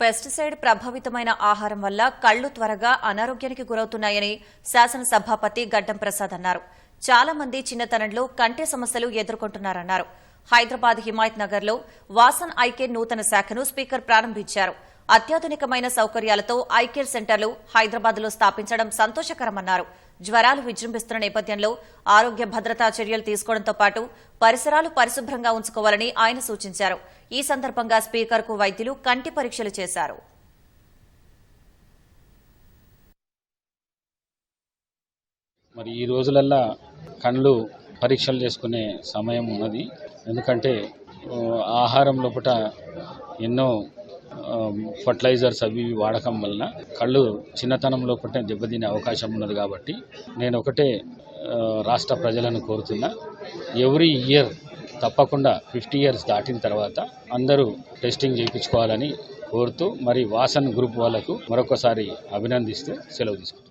Pesticide ప్రభావితమైన ఆహారం వల్ల కళ్ళు త్వరగా అనారోగ్యానికి గురవుతున్నాయని శాసనసభాపతి గడ్డం ప్రసాద్ అన్నారు. చాలా మంది చిన్నతనంలో కంటి సమస్యలు ఎదుర్కొంటున్నారన్నారు. హైదరాబాద్ హిమాయత్ నగర్లో వాసన్ ఐకే నూతన శాఖను స్పీకర్ ప్రారంభించారు. అత్యాధునికమైన సౌకర్యాలతో ఐకేర్ సెంటర్లు హైదరాబాద్లో స్థాపించడం సంతోషకరమన్నారు. జ్వరాలు విజృంభిస్తున్న నేపథ్యంలో ఆరోగ్య భద్రతా చర్యలు తీసుకోవడంతో పాటు పరిసరాలు పరిశుభ్రంగా ఉంచుకోవాలని ఆయన సూచించారు. ఈ సందర్భంగా స్పీకర్కు వైద్యులు కంటి పరీక్షలు చేశారు. మరి ఈ రోజులల్లా కళ్ళు పరీక్షలు చేసుకునే సమయం ఉన్నది. ఎందుకంటే ఆహారం లోపల ఎన్నో ఫర్టిలైజర్స్ అవి ఇవి వాడకం వలన కళ్ళు చిన్నతనంలో లోపల దెబ్బతినే అవకాశం ఉన్నది కాబట్టి నేను ఒకటే రాష్ట్ర ప్రజలను కోరుతున్నా. ఎవ్రీ ఇయర్ తప్పకుండా ఫిఫ్టీ ఇయర్స్ దాటిన తర్వాత అందరూ టెస్టింగ్ చేయించుకోవాలని కోరుతూ మరి వాసన్ గ్రూప్ వాళ్ళకు మరొకసారి అభినందిస్తూ సెలవు తీసుకుంటాను